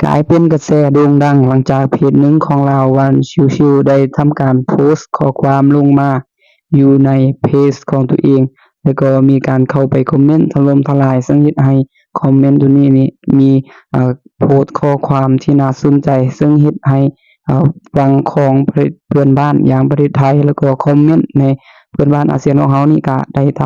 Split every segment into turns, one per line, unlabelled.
กลายเป็นกระแสโด่งดังหลังจากเพจหนึ่งของลาว วันชิวๆได้ทำการโพสต์ข้อความลงมาอยู่ในเพจของตัวเอง แล้วก็มีการเข้าไปคอมเมนต์ถล่มทลายซึ่งเฮ็ดให้คอมเมนต์ตัวนี้นี่มีอ่อโพสต์ข้อความที่น่าสนใจ ซึ่งเฮ็ดให้เอ่อฝั่งของเทศเพื่อนบ้านอย่างประเทศไทย แล้วก็คอมเมนต์ในเพื่อนบ้านอาเซียนของเรานี่ก็ได้ถ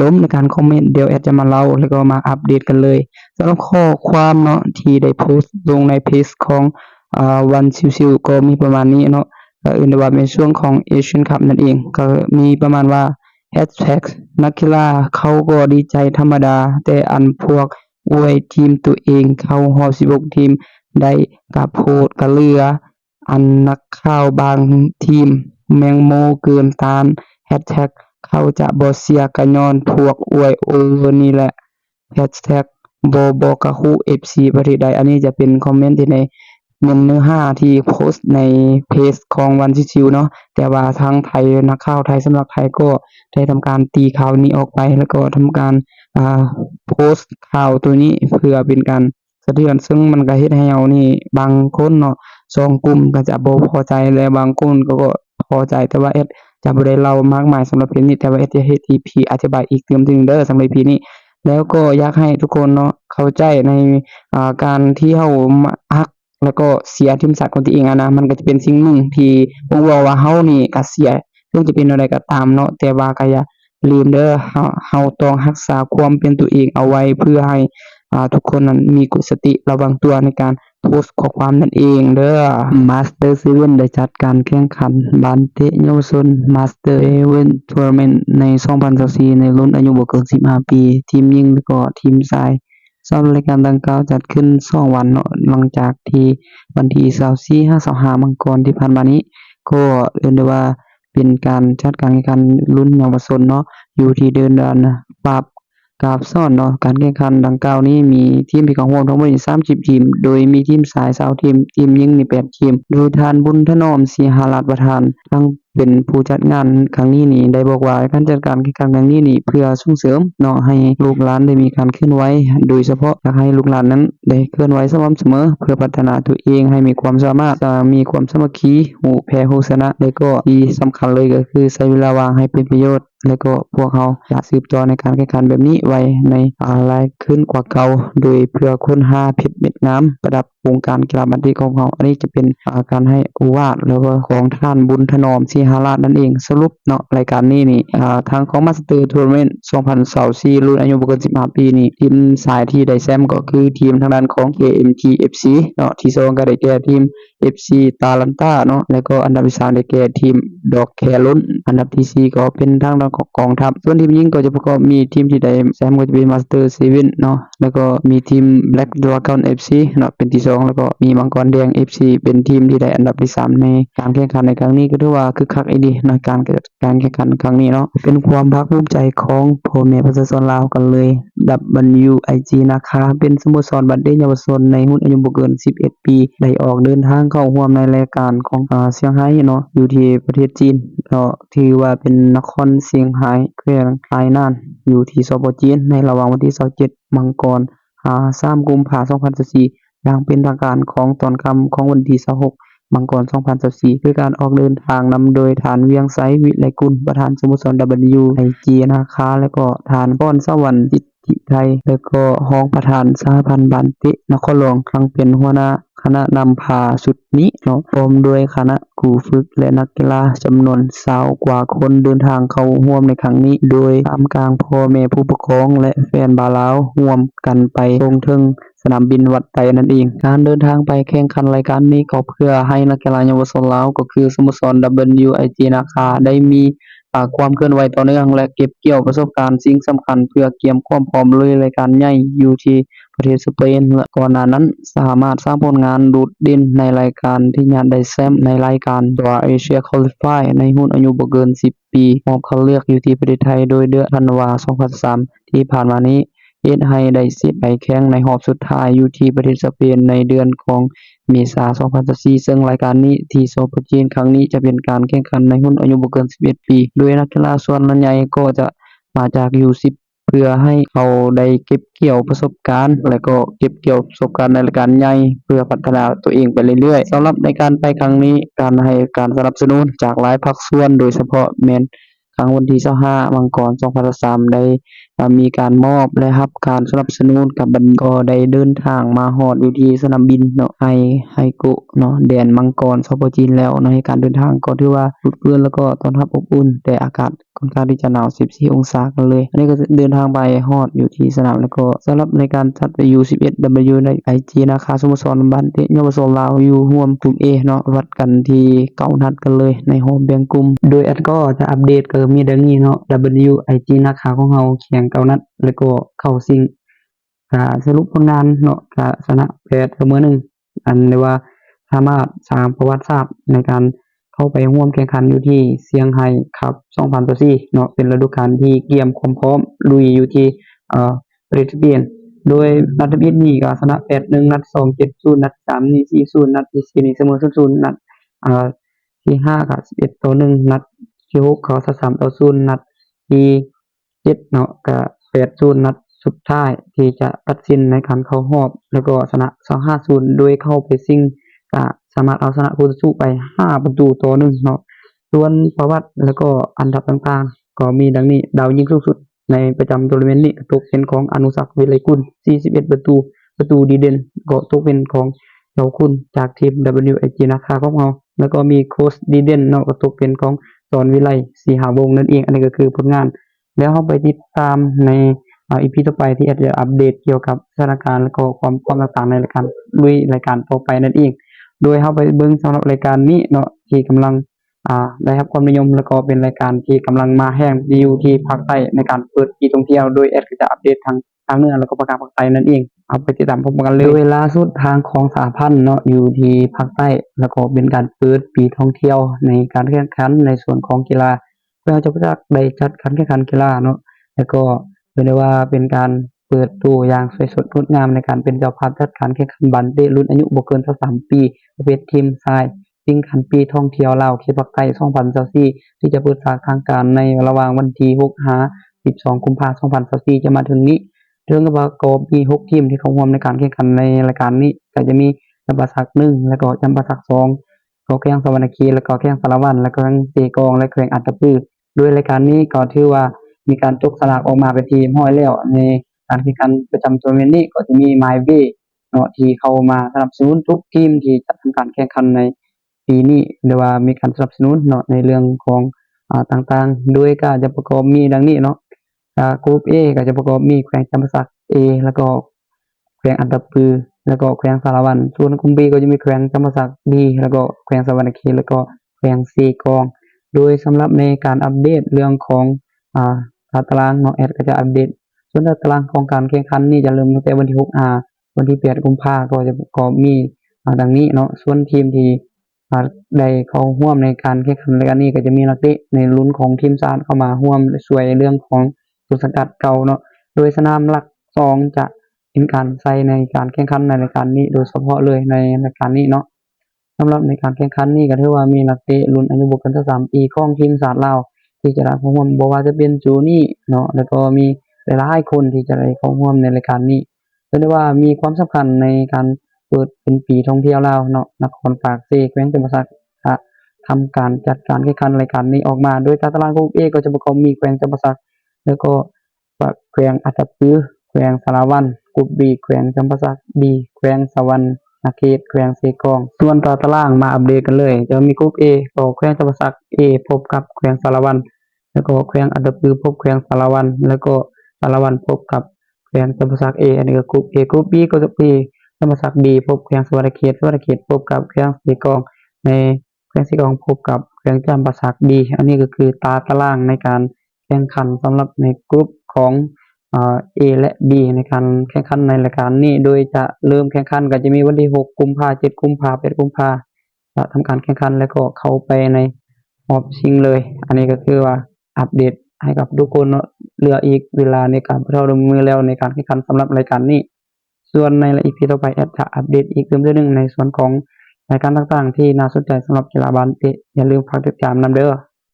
ล่มในการคอมเมนต์เดี๋ยวแอดจะมาเล่าแล้วก็มาอัปเดตกันเลยสำหรับข้อความเนาะที่ได้โพสต์ลงในเพจของอ่าวันชิวๆก็มีประมาณนี้เนาะก็อิ้นได้ว่าเป็นช่วงของ Asian Cup นั่นเอง ก็มีประมาณว่า Hashtag นักกีฬาเขาก็ดีใจธรรมดา แต่อันพวกอวยทีมตัวเองเข้ารอบ16ทีมได้ก็โพสต์ก็เลือ อันนักข่าวบางทีม แมงโมเกินตาน Hashtag เขาจะบ่เสียก็ย้อนพวกอวยโอเวอร์นี่แหละ Hashtag บ่บ่ก็ฮู้ FC ประเทศใด อันนี้จะเป็นคอมเมนต์ที่ในเนื้อเนื้อหาที่โพสต์ในเพจของวันชิวๆเนาะแต่ว่าทางไทยนักข่าวไทยสำนักไทยก็ได้ทำการตีข่าวนี้ออกไป แล้วก็ทำการอ่าโพสต์ข่าวตัวนี้เพื่อเป็นการสะเทือนซึ่งมันก็เฮ็ดให้เรานี่บางคนเนาะสองกลุ่มก็จะบ่พอใจและบางคนก็ก็ พอใจแต่ว่าแอดจะบ่ได้เล่ามากมายสำหรับเพจนี้แต่ว่าแอดจะเฮ็ด EP อธิบายอีกเติมหนึ่งเด้อสำหรับ EP นี้ แล้วก็อยากให้ทุกคนเนาะเข้าใจในอ่าการที่เรามารักแล้วก็เสียทีมชาติของตัวเองอะนะมันก็จะเป็นสิ่งหนึ่งที่บ่เว้าว่าเรานี่ก็เสียถึงจะเป็นแนวใดก็ตามเนาะแต่ว่าก็อย่าลืมเด้อเราเราต้องรักษาความเป็นตัวเองเอาไว้เพื่อให้ ทุกคนนั้นมีสติระวังตัวในการโพสต์ข้อความนั่นเองเด้อ Master 7ได้จัดการแข่งขันบาสเตะเยาวชน Master 7 Tournament ใน 2024ในรุ่นอายุบ่เกิน 15 ปี ทีมหญิงแล้วก็ทีมชายสำหรับรายการดังกล่าวจัดขึ้น2วันเนาะหลังจากที่วันที่24 5 25มังกรที่ผ่านมานี้ ก็เอิ้นได้ว่าเป็นการจัดการแข่งขันรุ่นเยาวชนเนาะอยู่ที่เดินดานปราบ กราบซ้อนเนาะการแข่งขันดังกล่าวนี้มีทีมที่เข้าร่วมทั้งหมด30 ทีม โดยมีทีมชาย20ทีม ทีมหญิงนี่8ทีม โดยทานบุญถนอมศรีหาราชประธานทั้งเป็นผู้จัดงานครั้งนี้นี่ได้บอกว่าการจัดการแข่งขันครั้งนี้นี่เพื่อส่งเสริมเนาะให้ลูกหลานได้มีการเคลื่อนไหวโดยเฉพาะอยากให้ลูกหลานนั้นได้เคลื่อนไหวสม่ำเสมอ เพื่อพัฒนาตัวเองให้มีความสามารถมีความสามัคคีรู้แพ้รู้ชนะแล้ก็ที่สำคัญเลยก็คือใช้เวลาว่างให้เป็นประโยชน์ แล้วก็พวกเราจะสืบต่อในการแข่งขันแบบนี้ไว้ในอ่าหลายขึ้นกว่าเก่า โดยเพื่อค้นหาเพชรเม็ดงาประดับวงการกีฬาบัดนี้ของเราอันนี้จะเป็นาการให้โอวาทหรือว่าของท่านบุญถนอมศรีหาราชนั่นเองสรุปเนาะรายการนี้นี่ทางของ Master Tournament 2024รุ่นอายุบ่เกิน15 ปีนี่ทีมชายที่ได้แชมป์ก็คือทีมทางด้านของ KMT FC เนาะที่สองก็ได้แก่ทีม FC ตาลันตาเนาะแล้วก็อันดับที่3ได้แก่ทีมดอกแคล้นอันดับที่4ก็เป็นทางด้านของกองทัพส่วนทีมหญิงก็จะประกอบมีทีมที่ได้แชมป์ก็จะเป็น Master 7เซเว่นเนาะแล้วก็มีทีม Black Dragon FC เนาะเป็นที่2แล้วก็มีมังกรแดง FC เป็นทีมที่ได้อันดับที่3ในการแข่งขันในครั้งนี้ก็ถือว่าคึกคักอีหลีในการการแข่งขันครั้งนี้เนาะเป็นความภาคภูมิใจของพ่อแม่ประชาชนลาวกันเลย WIG นะคะ เป็นสโมสรบัดเด็กเยาวชนในรุ่นอายุบ่เกิน 11 ปี ได้ออกเดินทางเข้าร่วมในรายการของอ่าเซี่ยงไฮ้เนาะอยู่ที่ประเทศจีนเนาะถือว่าเป็นนครเซี่ยงไฮ้แขวงไหหนาน อยู่ที่สปปจีนในระหว่างวันที่27มังกรอ่า3กุมภาพันธ์2024อย่างเป็นทางการของตอนค่ำของวันที่26มังกร 2024ด้วยการออกเดินทางนำโดยฐานเวียงไสวิไลกุล ประธานสโมสร WIG นะคะ แล้วก็ฐานพรสวรรค์สิทิไทย แล้วก็รองประธานสหพันธ์บาสเตะนครหลวงทั้งเป็นหัวหน้าคณะนำพาชุดนี้เนาะพร้อมด้วยคณะครูฝึกและนักกีฬาจำนวน20กว่าคนเดินทางเข้าร่วมในครั้งนี้ โดยท่ามกลางพ่อแม่ผู้ปกครอง และแฟนบาลาวร่วมกันไปส่งถึงสนามบินวัดไตนั่นเอง การเดินทางไปแข่งขันรายการนี้ก็เพื่อให้นักกีฬาเยาวชนลาวก็คือสโมสร WIG นะคะได้มี อ่าความเคลื่อนไหวต่อเนื่อง และเก็บเกี่ยวประสบการณ์สิ่งสำคัญ เพื่อเตรียมความพร้อมลุยรายการใหญ่อยู่ที่ประเทศสเปน และก่อนหน้านั้นสามารถสร้างผลงานโดดเด่นในรายการที่ญาติได้แชมป์ในรายการ Tour Asia Qualify ในรุ่นอายุบ่เกิน 10 ปีมอบคัดเลือกอยู่ที่ประเทศไทยโดยเดือนธันวาคม2003 ที่ผ่านมานี้เฮ็ดให้ได้สิทธิ์ไปแข่งในรอบสุดท้ายอยู่ที่ประเทศสเปนในเดือนของ เมษา2024ซึ่งรายการนี้ที่สปปจีนครั้งนี้จะเป็นการแข่งขันในรุ่นอายุบ่เกิน 11 ปี โดยนักกีฬาส่วนใหญ่ก็จะมาจาก U18 เพื่อให้เขาได้เก็บเกี่ยวประสบการณ์ และก็เก็บเกี่ยวประสบการณ์ในรายการใหญ่เพื่อพัฒนาตัวเองไปเรื่อยๆสำหรับในการไปครั้งนี้การให้การสนับสนุนจากหลายภาคส่วน โดยเฉพาะแมน รั้งวันที่25มังกร2023ได้อ่ามีการมอบและรับการสนับสนุนกับบัดนี้ก็ได้เดินทางมาฮอดอยู่ที่สนามบินเนาะไฮไฮโกเนาะแดนมังกรสปจีนแล้วเนาะในการเดินทางก็ถือว่ารุดรื่อนแล้วก็ต้อนรับอบอุ่น แต่อากาศค่อนข้างที่จะหนาว 14 องศากันเลย อันนี้ก็เดินทางไปฮอดอยู่ที่สนามแล้วก็สำหรับในการจัด U11W ใน IG นะคะสโมสรบ้านเตะเยาวชนลาวอยู่ร่วมกลุ่ม A เนาะวัดกันที่เก้านัดกันเลยในโฮมแบ่งกลุ่มโดยแอดก็จะอัปเดตเก็มีมีดังนี้เนาะ W IG นะคะของเราแข่งเกานัด แล้วก็เข้าชิงก็สรุปผลงานเนาะก็ชนะแพ้เสมอ1อันเรียกว่าสามารถสร้างประวัติศาสตร์ในการเข้าไปร่วมแข่งขันอยู่ที่เซี่ยงไฮ้คัพ2024เนาะเป็นฤดูกาลที่เตรียมความพร้อมลุยอยู่ที่เอ่อประเทศจีนโดยนัดเบียนนี้ก็ชนะ8-1นัด2 7-0นัด3นี่4-0นัดที่4นี่เสมอ0-0นัดอ่าที่5ก็11-1นัด ที่6เขา3-0นัดที่เจ็ดเนาะก็8-0นัดสุดท้ายที่จะตัดสินในการเข้ารอบ แล้วก็ชนะ2-5-0โดยเข้าไปชิงก็สามารถเอาชนะคู่ต่อสู้ไป5ประตูต่อ1เนาะส่วนประวัติแล้วก็อันดับต่างๆ ก็มีดังนี้ดาวยิงสูงสุดในประจำทัวร์นาเมนต์นี้ตกเป็นของอนุสักวิไลกุล 41 ประตู ประตูดีเด่นก็ตกเป็นของเจ้าคุณจากทีม WIG นะคะของเราแล้วก็มีโค้ชดีเด่นเนาะก็ตกเป็นของ สอนวิไลศรีหาวงนั่นเอง อันนี้ก็คือผลงาน แล้วเราไปติดตามในอ่า EP ต่อไปที่แอดจะอัปเดตเกี่ยวกับสถานการณ์แล้วก็ความพร้อมต่างๆในรายการลุยรายการต่อไปนั่นเอง โดยเราไปเบิ่งสำหรับรายการนี้เนาะที่กำลังอ่าได้รับความนิยมแล้วก็เป็นรายการที่กำลังมาแรงอยู่ที่ภาคใต้ในการเปิดที่ท่องเที่ยวโดยแอดก็จะอัปเดตทางภาคเหนือแล้วก็ภาคกลางภาคใต้นั่นเอง เอาไปติดตามพร้อมกันเลยโดยล่าสุดทางของสหพันธ์เนาะอยู่ที่ภาคใต้แล้วก็เป็นการเปิดปีท่องเที่ยวในการแข่งขันในส่วนของกีฬา เพื่อจะจักได้จัดการแข่งขันกีฬาเนาะแล้วก็เรียกได้ว่าเป็นการเปิดตัวอย่างสวยสดงดงามในการเป็นเจ้าภาพจัดการแข่งขันบัลเตะรุ่นอายุบ่เกิน23ปีประเภททีมชายชิงขันปีท่องเที่ยวลาวเขตภาคใต้2024ที่จะเปิดสาขาทางการในระหว่างวันที่6หา12 กุมภาพันธ์2024จะมาถึงนี้ เรื่องก็ประกอบมี6ทีมที่เข้าร่วมในการแข่งขันในรายการนี้ก็จะมีจำปาสัก1แล้วก็จำปาสัก2ก็แข่งสวรรณเขตแล้วก็แข่งสารวัตรแล้วก็แข่งเสกองและแข่งอัตตปือโดยรายการนี้ก็ถือว่ามีการจกสลากออกมาเป็นที่เรียบร้อยแล้วในการแข่งขันประจำทัวร์นาเมนต์นี้ก็จะมี MyWay เนาะที่เข้ามาสนับสนุนทุกทีมที่จะทำการแข่งขันในปีนี้หรือว่ามีการสนับสนุนเนาะในเรื่องของอ่าต่างๆโดยก็จะประกอบมีดังนี้เนาะ กรุ๊ป A ก็จะประกอบมีแขวงจำปาสัก A แล้วก็แขวงอัตตปือ แล้วก็แขวงสารวัตรส่วนกลุ่ม B ก็จะมีแขวงจำปาสัก B แล้วก็แขวงสวรรณเขตแล้วก็แขวงเสกอง โดยสำหรับในการอัปเดตเรื่องของอ่าตารางเนาะแอดก็จะอัปเดต ส่วนตารางของการแข่งขันนี่จะเริ่มตั้งแต่วันที่6อาวันที่8กุมภาก็จะก็มีอ่าดังนี้เนาะส่วนทีมที่ได้เข้าร่วมในการแข่งขันรายการนี้ก็จะมีนักเตะในรุ่นของทีมชาติเข้ามาร่วมช่วยเรื่องของ ต้นสังกัดเก่าเนาะโดยสนามหลักสองจะเป็นการใช้ในการแข่งขันในรายการนี้ โดยเฉพาะเลยในรายการนี้เนาะสำหรับในการแข่งขันนี้ก็ถือว่ามีนักเตะรุ่นอายุบ่เกิน23ปีของทีมชาติลาวที่จะได้เข้าร่วมบ่ว่าจะเป็นจูนี่เนาะแล้วก็มีหลายๆคนที่จะได้เข้าร่วมในรายการนี้เรียกได้ว่ามีความสำคัญในการเปิดเป็นปีท่องเที่ยวลาวเนาะนครปากเซแขวงจำปาสักจะทำการจัดการแข่งขันรายการนี้ออกมา โดยตารางกลุ่ม A ก็จะประกอบมีแขวงจำปาสัก แล้วก็แขวงอัตตปือแขวงสารวัตรกลุ่ม B แขวงจำปาสัก B แขวงสวรรณเขตแขวงเสกอง ส่วนต่อตารางมาอัปเดตกันเลยจะมีกลุ่ม A ก็แขวงจำปาสัก A พบกับแขวงสารวัตรแล้วก็แขวงอัตตปือพบแขวงสารวัตรแล้วก็สารวัตรพบกับแขวงจำปาสัก A อันนี้ก็กลุ่ม A กลุ่ม B ก็จะมีจำปาสัก B พบแขวงสวรรณเขตสวรรณเขตพบกับแขวงเสกอง ในแขวงเสกองพบกับแขวงจำปาสัก B อันนี้ก็คือตาตารางในการ แข่งขันสำหรับในกลุ่มของเอและ B ในการแข่งขันในรายการนี้ โดยจะเริ่มแข่งขันก็จะมีวันที่ 6 กุมภาพันธ์กุมภาพันธ์กุมภาพันธ์จะทำการแข่งขันแล้วก็เข้าไปในรอบชิงเลย อันนี้ก็คือว่าอัปเดตให้กับทุกคนเหลืออีกเวลาในการเข้าดำมือแล้วในการแข่งขันสำหรับรายการนี้ ส่วนใน EP ต่อไปแอดจะอัปเดตอีกเรื่องหนึ่งในส่วนของรายการต่างๆ ที่น่าสนใจสำหรับกีฬาบาสเตะอย่าลืมฝากติดตามนำเด้อ